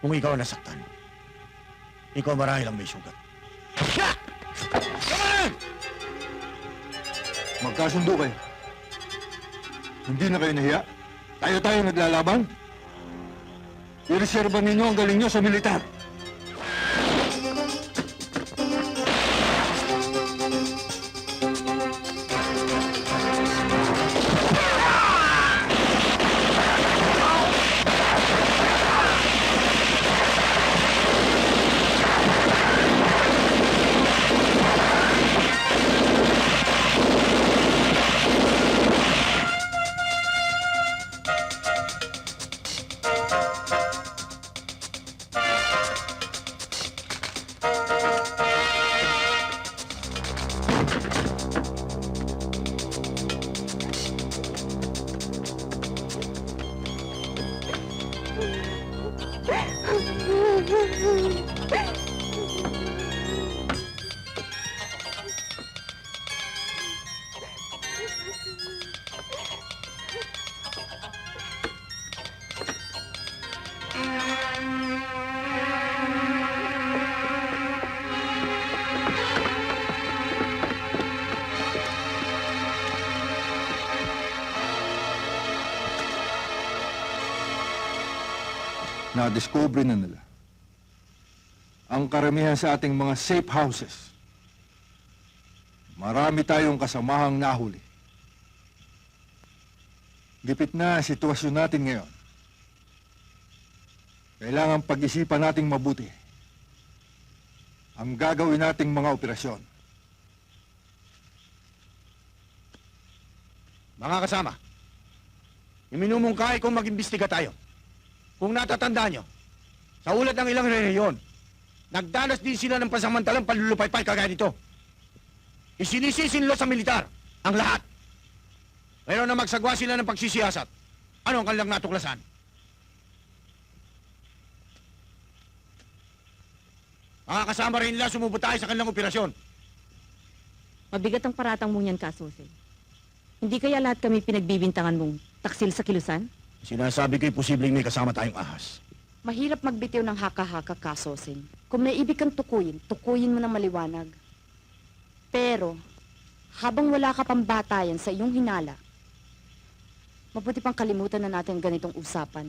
Kung ikaw ang nasaktan, ikaw marahil ang may sugat. Siya! Tama na! Magkasundo kayo. Hindi na kayo nahiya? Tayo-tayo naglalaban? Ireserba ninyo ang galing nyo sa militar. Na-discover na nila ang karamihan sa ating mga safe houses. Marami tayong kasamahang nahuli. Gipit na sitwasyon natin ngayon. Kailangan pag-isipan nating mabuti ang gagawin nating mga operasyon. Mga kasama, iminumungkahi kong mag-imbestiga tayo. Kung natatandaan nyo, sa ulat ng ilang rehiyon, nagdanas din sila ng pasamantalang panlulupaypay kagaya nito. Isinisisinlo sa militar ang lahat. Pero na magsagwa sila ng pagsisiyasat, ano ang kanilang natuklasan? Mga kasama rin nila sumubot tayo sa kanilang operasyon. Mabigat ang paratang mong yan, Kasose. Hindi kaya lahat kami pinagbibintangan mong taksil sa kilusan? Sinasabi ko'y posibleng may kasama tayong ahas. Mahirap magbitiw ng haka-haka kasosing. Kung may ibig kang tukuyin, tukuyin mo ng maliwanag. Pero, habang wala ka pang batayan sa iyong hinala, mabuti pang kalimutan na natin ang ganitong usapan.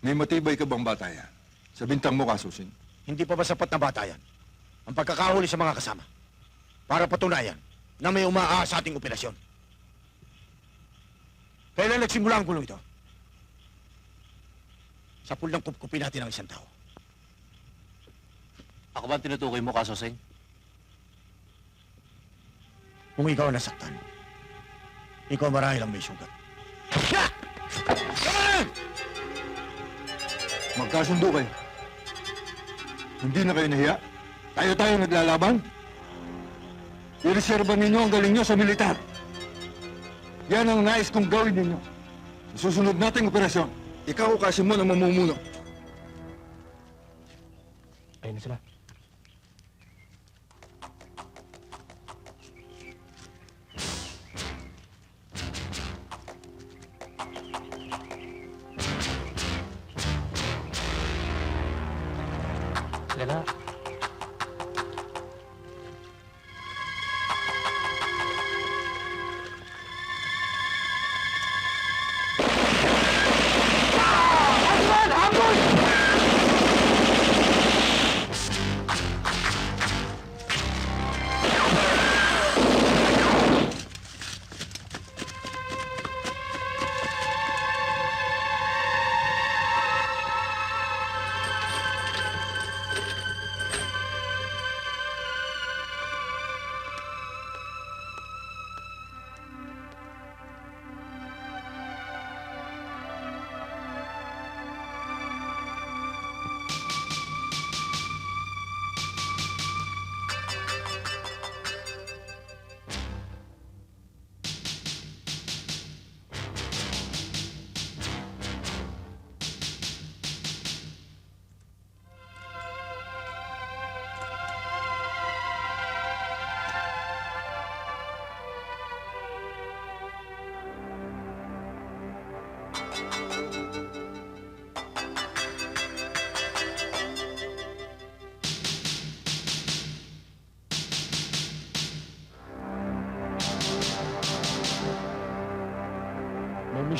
May matibay ka bang batayan? Sa bintang mo, Kasusin? Hindi pa ba sapat na batayan ang pagkakahuli sa mga kasama para patunayan na may umaahas sa ating operasyon? Kailan nagsimula ang gulong ito? Sa pulang kupkupin natin ang isang tao. Ako ba ang tinutukoy mo, Kasoseng? Kung ikaw ang nasaktan, ikaw marahil ang may sugat. Siya! Magkasundo kayo. Hindi na kayo nahiya? Tayo-tayo naglalaban? Ireserba ninyo ang galing nyo sa militar. Yan ang nais kong gawin ninyo. Sa susunod nating operasyon, ikaw kasi mo na mamumuno. Ayun na. Sila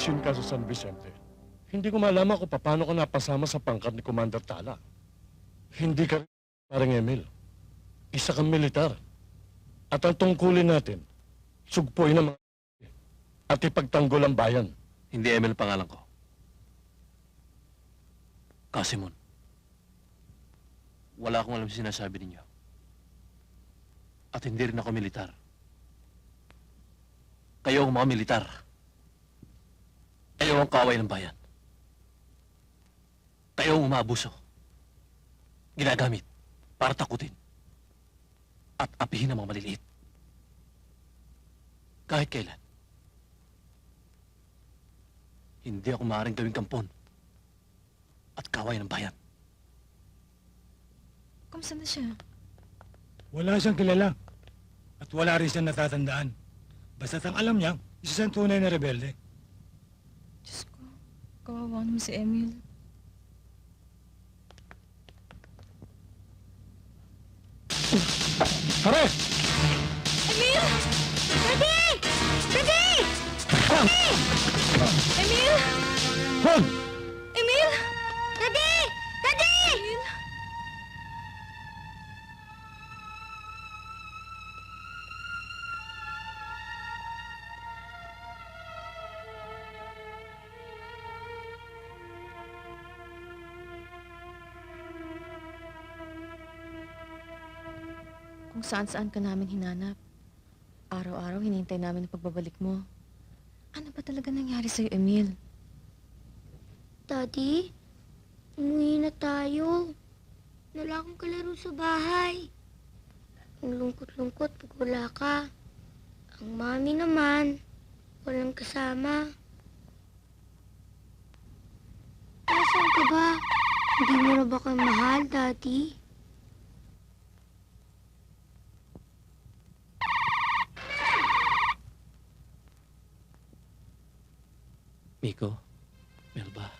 ka sa San Vicente, hindi ko malaman kung paano ka napasama sa pangkat ni Commander Tala. Hindi ka parang Emil. Isa kang militar. At ang tungkulin natin, sugpoy ng mga at ipagtanggol ang bayan. Hindi Emil pangalan ko. Kasimon. Wala akong alam sa sinasabi ninyo. At hindi rin ako militar. Kayo ang mga militar. Kayo ang kaway ng bayan. Kayo ang umaabuso. Ginagamit para takutin. At apihin ang mga maliliit. Kahit kailan. Hindi ako maaaring gawing kampon at kaway ng bayan. Kamusta na siya? Wala siyang kilala. At wala rin siyang natatandaan. Basta't ang alam niya, isa siyang tunay na rebelde. Kawawa naman si Emil. Pare! Emil! Daddy! Daddy! Emil! Juan! Kung saan-saan ka namin hinanap. Araw-araw hinintay namin ang pagbabalik mo. Ano ba talaga nangyari sa'yo, Emil? Daddy, umuwi na tayo. Wala akong kalaro sa bahay. Ang lungkot-lungkot pag wala ka. Ang mami naman, walang kasama. Nasaan ka ba? Hindi mo na ba kayo mahal, Daddy? Miko, Melba.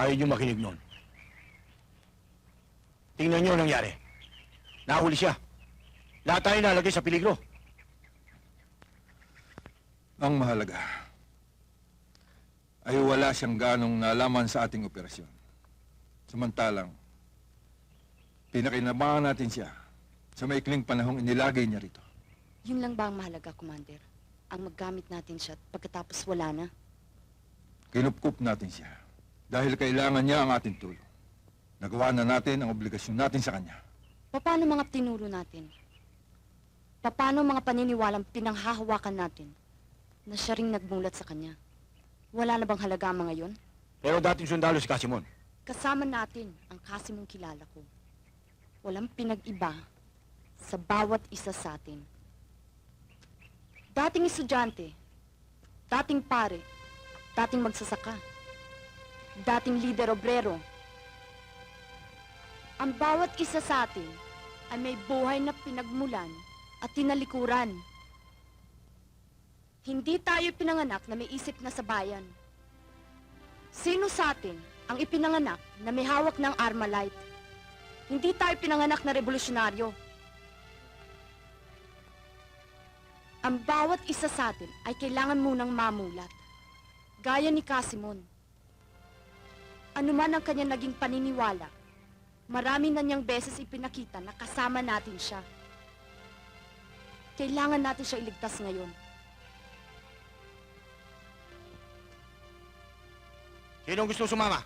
Ayaw niyo makinig nun. Tingnan niyo ang nangyari. Nahuli siya. Lahat tayo nalagay sa peligro. Ang mahalaga ay wala siyang ganong nalaman sa ating operasyon. Samantalang, pinakinabangan natin siya sa maikling panahong inilagay niya rito. Yun lang ba ang mahalaga, Commander? Ang maggamit natin siya at pagkatapos wala na? Kinupkup natin siya dahil kailangan niya ang ating tulong. Nagawa na natin ang obligasyon natin sa kanya. Paano mga tinuro natin? Paano mga paniniwalang pinanghahawakan natin na siya ring nagmulat sa kanya? Wala na bang halaga ang mga yon? Pero dating sundalo si Casimon. Kasama natin ang kasi mong kilala ko. Walang pinag-iba sa bawat isa sa atin. Dating estudyante, dating pare, dating magsasaka, dating lider obrero. Ang bawat isa sa atin ay may buhay na pinagmulan at tinalikuran. Hindi tayo pinanganak na may isip na sa bayan. Sino sa atin ang ipinanganak na may hawak ng Armalite? Hindi tayo pinanganak na revolusyonaryo. Ang bawat isa sa atin ay kailangan munang mamulat. Gaya ni Casimon. Ano man ang kanya naging paniniwala, marami na niyang beses ipinakita na kasama natin siya. Kailangan natin siya iligtas ngayon. Sinong gusto sumama?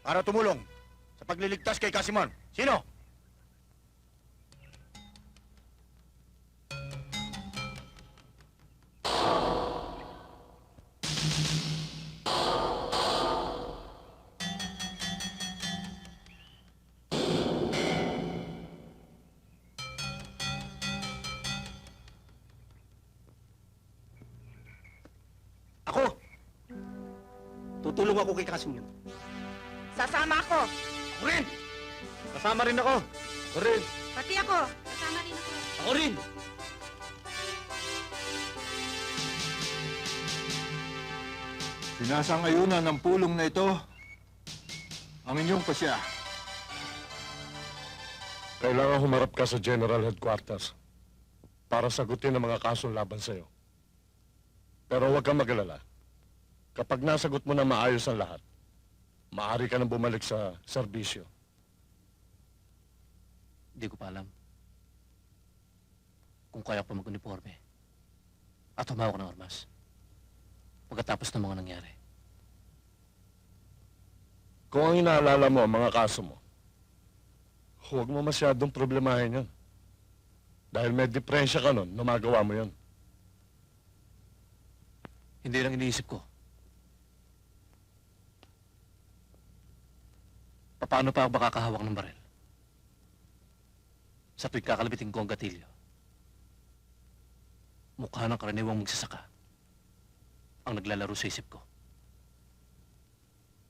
Para tumulong sa pagliligtas kay Casimon. Sino? ako kay Kasing yun. Sasama ako. Ako rin! Kasama rin ako. Ako rin. Pati ako. Sasama rin ako. Ako rin! Sinasangayunan ng pulong na ito ang inyong pasya. Kailangan humarap ka sa General Headquarters para sagutin ang mga kasong laban sa'yo. Pero huwag kang magalala. Kapag nasagot mo na maayos ang lahat, maaari ka nang bumalik sa serbisyo. Hindi ko pa alam kung kaya ko pa mag-uniforme at humawak ng armas pagkatapos ng mga nangyari. Kung ang inaalala mo ang mga kaso mo, huwag mo masyadong problemahin yan. Dahil may diferensya ka nun, numagawa mo yan. Hindi lang iniisip ko. Paano pa ako makakahawak ng baril? Sa tuwing kakalabitin ko ang gatilyo. Mukha ng karaniwang magsasaka ang naglalaro sa isip ko.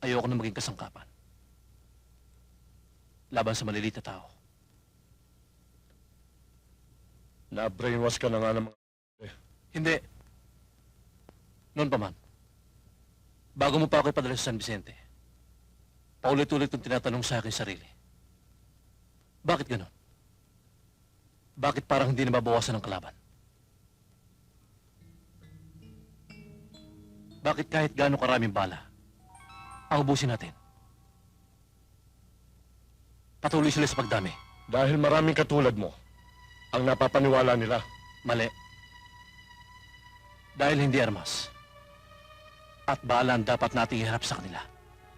Ayoko na maging kasangkapan. Laban sa maliliit na tao. Na-brainwash ka na nga ng mga... Hindi. Noon pa man. Bago mo pa ako ipadala sa San Vicente, paulit-ulit kong tinatanong sa akin sarili. Bakit ganon? Bakit parang hindi nababawasan ng kalaban? Bakit kahit gaano karaming bala, ang ubusin natin? Patuloy sila sa pagdami. Dahil maraming katulad mo, ang napapaniwala nila. Mali. Dahil hindi armas. At bala ang dapat nating iharap sa kanila.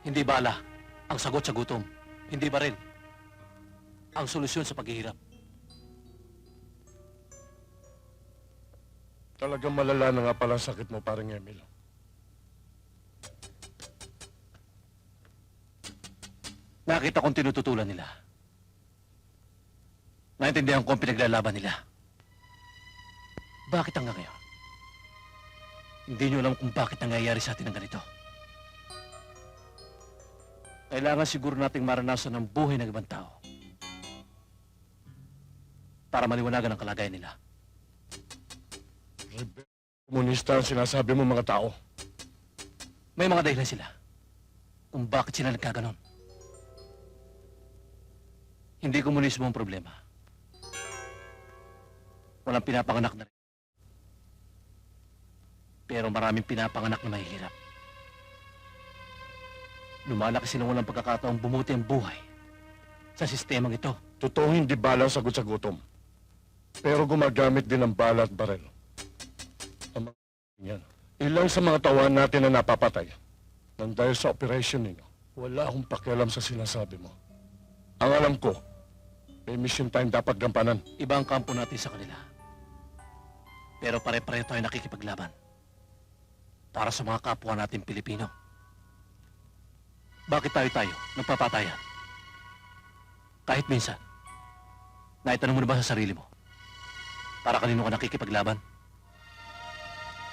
Hindi bala ang sagot sa gutom. Hindi baril. Ang solusyon sa paghihirap. Talagang malala na nga pala ang sakit mo, parang Emil. Nakita kong tinututulan nila. Naintindihan ko ang pinaglalaban nila. Bakit hanggang ngayon? Hindi nyo alam kung bakit nangyayari sa atin ang ganito. Kailangan siguro nating maranasan ang buhay ng ibang tao para maliwanagan ang kalagayan nila. Komunista ang sinasabi mo mga tao. May mga dahilan sila kung bakit sila nagkaganon. Hindi komunismo ang problema. Walang pinapanganak na rin. Pero maraming pinapanganak na mahihirap. Lumalaki silang walang pagkakataong bumuti ang buhay sa sistemang ito. Totoo hindi bala ang sagot sa gutom. Pero gumagamit din ng bala at barel. Ang mga yan. Ilang sa mga tawan natin na napapatay nang dahil sa operation ninyo. Wala akong pakialam sa sinasabi mo. Ang alam ko, may mission time dapat gampanan. Iba ang kampo natin sa kanila. Pero pare-pareho tayo nakikipaglaban. Para sa mga kapwa natin Pilipino. Bakit tayo-tayo nagpapatayan? Kahit minsan, naitanong mo na ba sa sarili mo? Para kanino ka nakikipaglaban?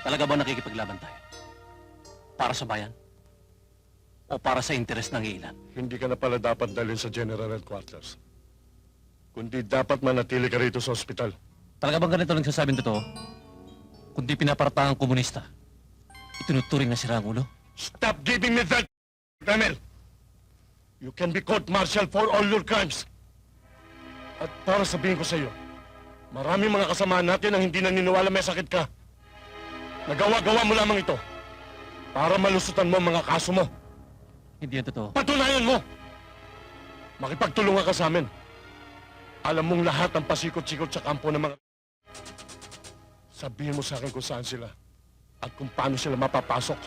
Talaga ba nakikipaglaban tayo? Para sa bayan? O para sa interes ng ilan? Hindi ka na pala dapat dalhin sa General Headquarters. Kundi dapat manatili ka rito sa ospital. Talaga bang ganito nagsasabing totoo? Kundi pinaparatahan komunista, itinuturing na sira ang ulo? Stop giving me that, Emil! You can be court-martial for all your crimes. At para sabihin ko sa iyo, maraming mga kasama natin ang hindi naniniwala may sakit ka. Nagawa-gawa mo lamang ito para malusutan mo ang mga kaso mo. Hindi yan totoo. Patunayan mo! Makipagtulungan ka sa amin. Alam mong lahat ng pasikot-sikot sa kampo ng mga... Sabihin mo sa akin kung saan sila at kung paano sila mapapasok.